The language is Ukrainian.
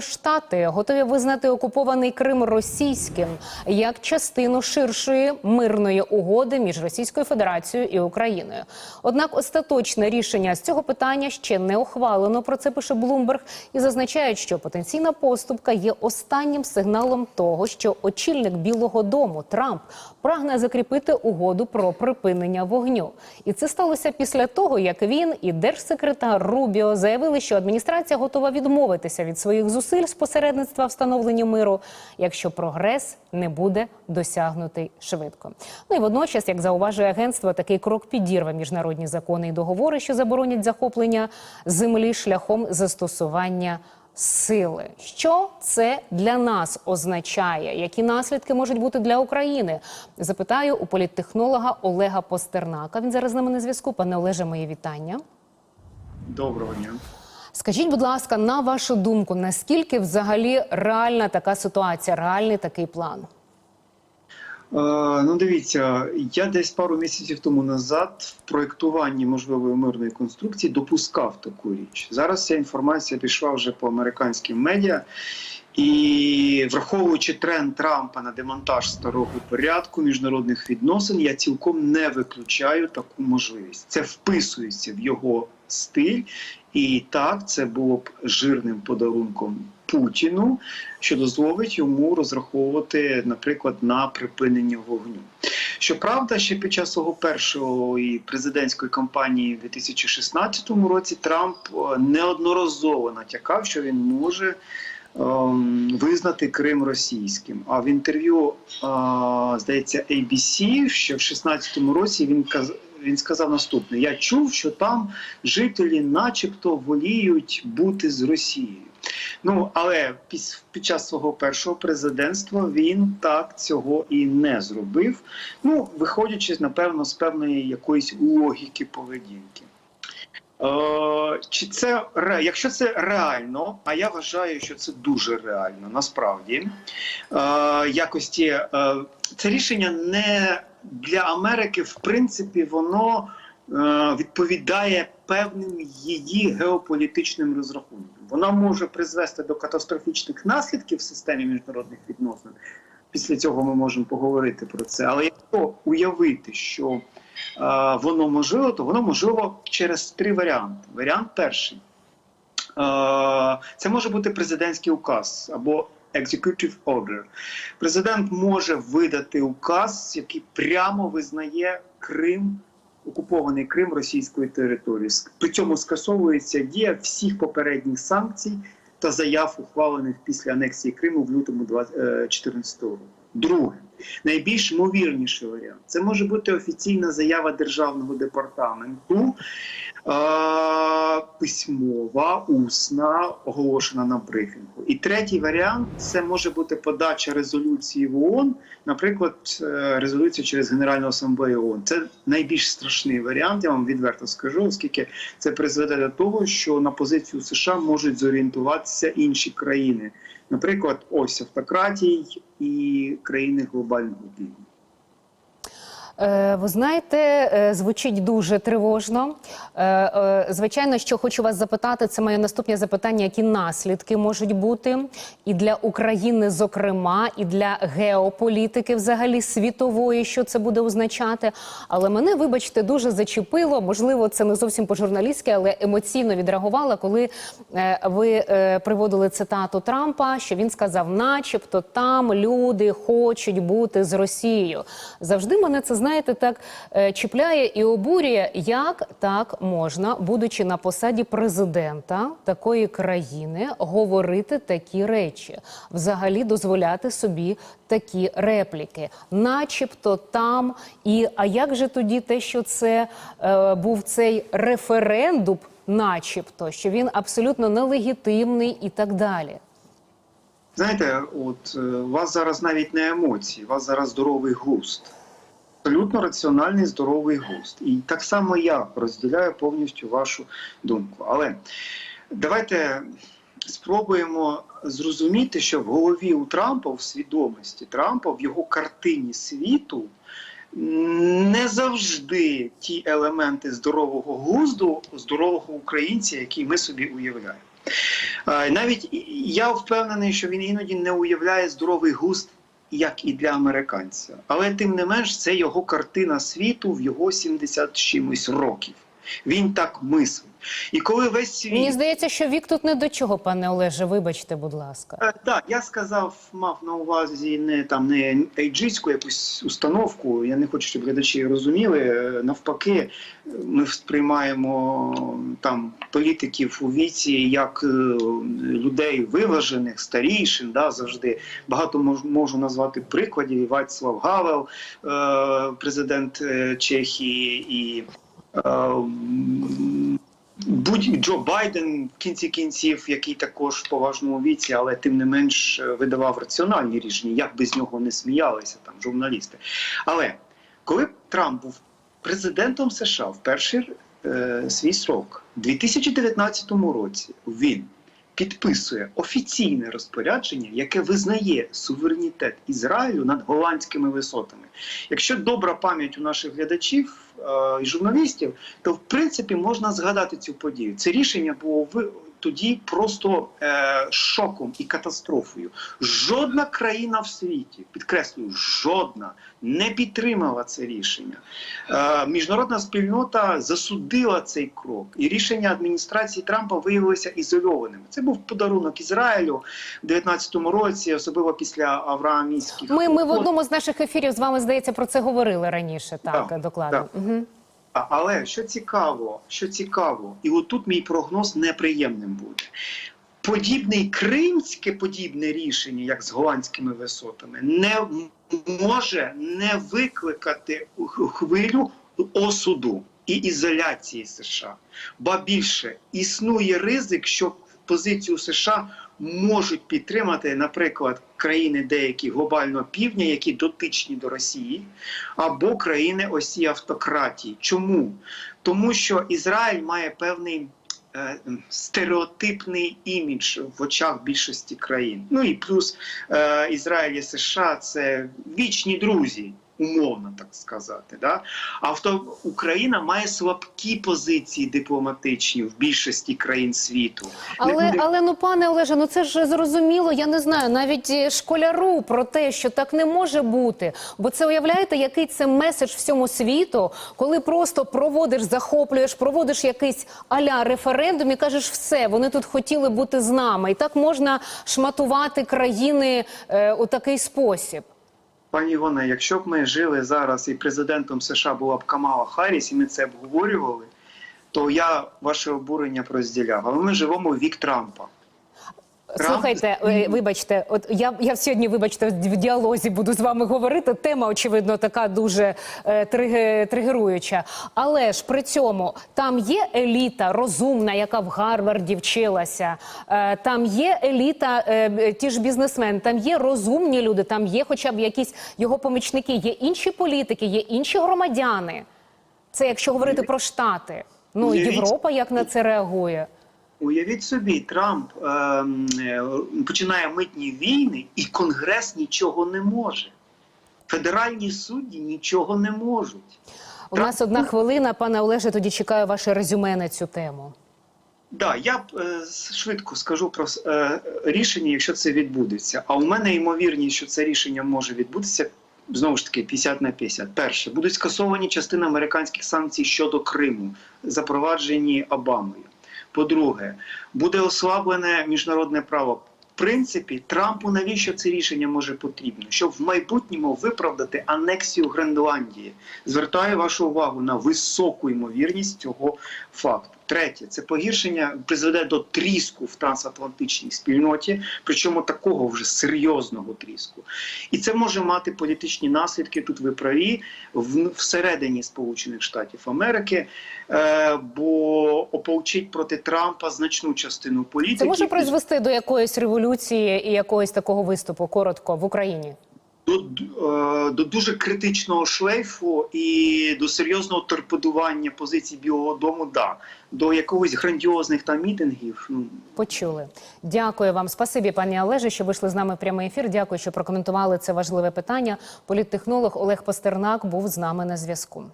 Штати готові визнати окупований Крим російським як частину ширшої мирної угоди між Російською Федерацією і Україною. Однак остаточне рішення з цього питання ще не ухвалено. Про це пише Блумберг і зазначають, що потенційна поступка є останнім сигналом того, що очільник Білого Дому Трамп прагне закріпити угоду про припинення вогню. І це сталося після того, як він і держсекретар Рубіо заявили, що адміністрація готова відмовитися від своїх зусиль з посередництва встановленню миру, якщо прогрес не буде досягнутий швидко. Ну і водночас, як зауважує агентство, такий крок підірве міжнародні закони і договори, що заборонять захоплення землі шляхом застосування. Сили, що це для нас означає? Які наслідки можуть бути для України? Запитаю у політтехнолога Олега Постернака. Він зараз з нами на зв'язку. Пане Олеже, мої вітання. Доброго дня. Скажіть, будь ласка, на вашу думку, наскільки взагалі реальна така ситуація, реальний такий план? Е, ну, дивіться, я десь пару місяців тому назад в проєктуванні можливої мирної конструкції допускав таку річ. Зараз ця інформація пішла вже по американським медіа. І враховуючи тренд Трампа на демонтаж старого порядку міжнародних відносин, я цілком не виключаю таку можливість. Це вписується в його стиль, і так це було б жирним подарунком Путіну, що дозволить йому розраховувати, наприклад, на припинення вогню. Щоправда, ще під час свого першої президентської кампанії в 2016 році Трамп е, неодноразово натякав, що він може визнати Крим російським. А в інтерв'ю, е, здається, ABC, ще в 2016 році він каз... Він сказав наступне: я чув, що там жителі, начебто, воліють бути з Росією. Ну але під час свого першого президентства він так цього і не зробив. Ну, виходячи, напевно, з певної якоїсь логіки поведінки. Е, чи це якщо це реально, а я вважаю, що це дуже реально, насправді е, якості е, це рішення не для Америки, в принципі, воно відповідає певним її геополітичним розрахункам. Вона може призвести до катастрофічних наслідків в системі міжнародних відносин. Після цього ми можемо поговорити про це. Але якщо уявити, що воно можливо, то воно можливо через три варіанти. Варіант перший е, це може бути президентський указ або executive order. Президент може видати указ, який прямо визнає Крим. Окупований Крим російською територією. При цьому скасовується дія всіх попередніх санкцій та заяв, ухвалених після анексії Криму в лютому 2014 року. Друге, найбільш ймовірніший варіант. Це може бути офіційна заява державного департаменту, письмова, усна, оголошена на брифінгу. І третій варіант це може бути подача резолюції в ООН, наприклад, е, резолюція через Генеральну асамблею ООН. Це найбільш страшний варіант, я вам відверто скажу, оскільки це призведе до того, що на позицію США можуть зорієнтуватися інші країни, наприклад, ось автократій і країни глобального півдня. Е, Ви знаєте, е, звучить дуже тривожно. Е, Звичайно, що хочу вас запитати, це моє наступне запитання: які наслідки можуть бути і для України, зокрема, і для геополітики, взагалі світової, що це буде означати. Але мене, вибачте, дуже зачепило. Можливо, це не зовсім по-журналістськи, але емоційно відреагувала, коли ви приводили цитату Трампа, що він сказав, начебто там люди хочуть бути з Росією. Завжди мене це знаєте так е, чіпляє і обурює, як так можна, будучи на посаді президента такої країни, говорити такі речі, взагалі дозволяти собі такі репліки, начебто там. І а як же тоді те, що це е, був цей референдум, начебто, що він абсолютно нелегітимний і так далі. Знаєте, от е, у вас зараз навіть не емоції, у вас зараз здоровий глузд. Абсолютно раціональний здоровий глузд. І так само я розділяю повністю вашу думку. Але давайте спробуємо зрозуміти, що в голові у Трампа, в свідомості Трампа, в його картині світу. Не завжди ті елементи здорового глузду, здорового українця, які ми собі уявляємо. Е, Навіть я впевнений, що він іноді не уявляє здоровий густ, як і для американця. Але тим не менш, це його картина світу в його 70 чимось років. Він так мислить. І коли весь світ Мені здається, що вік тут не до чого, пане Олеже. Вибачте, будь ласка. Е, Так, я сказав, мав на увазі не там не ейджистську якусь установку. Я не хочу, щоб глядачі розуміли. Е, Навпаки, ми сприймаємо там політиків у віці як е, людей виважених, старішин. Да, завжди багато мож, можу назвати прикладів. Вацлав Гавел, е, президент е, Чехії, і е, Будь Джо Байден в кінці кінців, який також в поважному віці, але тим не менш видавав раціональні рішення, як би з нього не сміялися там журналісти. Але коли Трамп був президентом США в перший е, свій срок, у 2019 році він підписує офіційне розпорядження, яке визнає суверенітет Ізраїлю над голландськими висотами. Якщо добра пам'ять у наших глядачів і журналістів, то в принципі можна згадати цю подію. Це рішення було тоді просто е, шоком і катастрофою. Жодна країна в світі, підкреслюю, жодна не підтримала це рішення. Е, міжнародна спільнота засудила цей крок, і рішення адміністрації Трампа виявилося ізольованим. Це був подарунок Ізраїлю в 19-му році, особливо після авраамійських. Ми, ми в одному з наших ефірів з вами здається про це говорили раніше. Так, Так, докладно. так. Угу. Але що цікаво, що цікаво, і отут мій прогноз неприємним буде. Подібне кримське подібне рішення, як з голландськими висотами, не може не викликати хвилю осуду і ізоляції США. Ба більше існує ризик, що позицію США можуть підтримати, наприклад, країни деякі глобального півдня, які дотичні до Росії, або країни осі автократії. Чому? Тому що Ізраїль має певний е, стереотипний імідж в очах більшості країн. Ну і плюс е, Ізраїль і США це вічні друзі. Умовно так сказати, да а авто Україна має слабкі позиції дипломатичні в більшості країн світу. Але, буде- але ну пане Олеже, ну це ж зрозуміло. Я не знаю, навіть е, школяру про те, що так не може бути. Бо це уявляєте, який це меседж всьому світу, коли просто проводиш, захоплюєш, проводиш якийсь аля референдум і кажеш, все, вони тут хотіли бути з нами, і так можна шматувати країни е, у такий спосіб. Пані Івона, якщо б ми жили зараз і президентом США була б Камала Харріс, і ми це обговорювали, то я ваше обурення б розділяв. Але ми живемо в вік Трампа. Слухайте, е, вибачте, от я, я сьогодні, вибачте, в діалозі буду з вами говорити. Тема, очевидно, така дуже е, тригеруюча. Але ж при цьому там є еліта розумна, яка в Гарварді вчилася. Е, там є еліта, е, ті ж бізнесмени, там є розумні люди, там є хоча б якісь його помічники, є інші політики, є інші громадяни. Це якщо говорити про штати. Ну Європа як на це реагує? Уявіть собі, Трамп ем, е, починає митні війни, і Конгрес нічого не може. Федеральні судді нічого не можуть. У нас одна хвилина, пане Олеже. Тоді чекаю ваше резюме на цю тему. Да, я б е, швидко скажу про е, рішення, якщо це відбудеться. А у мене ймовірність, що це рішення може відбутися. Знову ж таки, 50 на 50. Перше, будуть скасовані частини американських санкцій щодо Криму, запроваджені Обамою. По-друге, буде ослаблене міжнародне право. В принципі, Трампу навіщо це рішення може потрібно? Щоб в майбутньому виправдати анексію Гренландії. Звертаю вашу увагу на високу ймовірність цього факту. Третє, це погіршення призведе до тріску в трансатлантичній спільноті, причому такого вже серйозного тріску. І це може мати політичні наслідки. Тут ви праві всередині Сполучених Штатів Америки, е, бо ополчить проти Трампа значну частину політики. Це може призвести до якоїсь революції і якогось такого виступу коротко в Україні. До, е, до дуже критичного шлейфу і до серйозного торпедування позицій Білого Дому, да. До якогось грандіозних там мітингів. Ну Почули. Дякую вам. Спасибі, пані Олеже, що вийшли з нами в прямий ефір. Дякую, що прокоментували це важливе питання. Політтехнолог Олег Пастернак був з нами на зв'язку.